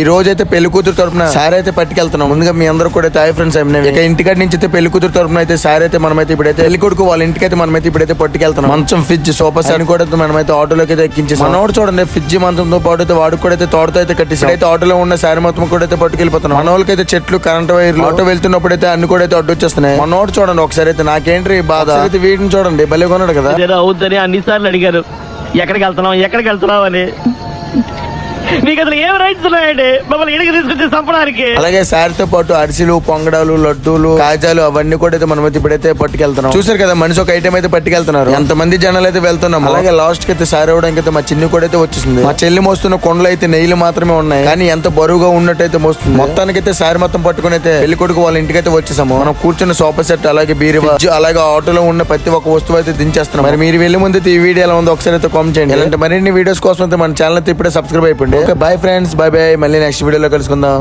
ఈ రోజు అయితే పెళ్ళి కూతురు తరపున సార్ అయితే పట్టుకెళ్తున్నాం. ముందుగా మీ అందరూ కూడా తాయి ఫ్రెండ్స్ అయినా ఇక ఇంటికాడి నుంచి అయితే పెళ్ళి కూతురు తరపున అయితే సార్ అయితే మనమైతే ఇప్పుడైతే పెళ్ళి కొడుకు వాళ్ళ ఇంటికి అయితే మనమైతే ఇప్పుడైతే పట్టుకెళ్తున్నాం. మంచం ఫ్రిడ్జ్ సోఫా సెట్ కూడా అయితే మనమైతే ఆటోలోకి అయితే ఎక్కించేసి. మనోడు చూడండి ఫ్రిడ్జ్ మంచంతో పాటు అయితే వాడు కూడా అయితే తోటతో అయితే కట్టేసి అయితే ఆటోలో ఉన్న సారీ మొత్తం కూడా అయితే పట్టుకెళ్ళిపోతున్నాం. మనోళ్ళకి అయితే చెట్లు కరెంట్ వైర్లు ఆటో వెళ్తున్నప్పుడు అయితే అన్ని కూడా అయితే అడ్డు వచ్చేస్తున్నాయి మనోడు చూడండి ఒకసారి అయితే నాకేంటి బాధ? అయితే వీటిని చూడండి భలే కొన్నాడు కదా? ఏదో అన్ని సార్లు అడిగారు. ఎక్కడికి వెళ్తున్నాం ఎక్కడికి వెళ్తున్నాం అని. మీకు అసలు ఏం రైట్స్ ఉన్నాయండి? మమ్మల్ని ఇడికి తీసుకొచ్చి చంపడానికి. అలాగే సారితో పాటు అరిసెలు పొంగడాలు లడ్డూలు కాజాలు అవన్నీ కూడా అయితే మనం అయితే ఇప్పుడైతే పట్టుకెళ్తున్నాం. చూసారు కదా మనిషి ఒక ఐటమ్ అయితే పట్టుకెళ్తున్నారు. ఎంత మంది జనాలు అయితే వెళ్తున్నాం అలాగే లాస్ట్కి అయితే సారి అవడానికి అయితే మా చిన్ని కూడా అయితే వచ్చేసింది. మా చెల్లి మోస్తున్న కొండలు అయితే నెయ్యిలు మాత్రమే ఉన్నాయి. కానీ ఎంత బరువుగా ఉన్నట్టు అయితే మోస్తుంది. మొత్తానికి అయితే సారి మొత్తం పట్టుకుని అయితే పెళ్ళి కొడుకు వాళ్ళ ఇంటికి అయితే వచ్చేసాము. మనం కూర్చున్న సోఫా సెట్ అలాగే బీరువా అలాగే ఆటోలో ఉన్న ప్రతి ఒక్క వస్తువు అయితే దించేస్తున్నాం. మరి మీరు వెళ్ళే ముందు ఈ వీడియో ఎలా ఉందో ఒకసారి అయితే కామెంట్ చేయండి. ఇలాంటి మరిన్ని వీడియోస్ కోసం అయితే మన ఛానల్ అయితే ఇప్పుడే సబ్స్క్రైబ్ అయిపోండి. Okay bye friends bye bye మళ్ళీ నెక్స్ట్ వీడియోలో కలుసుకుందాం.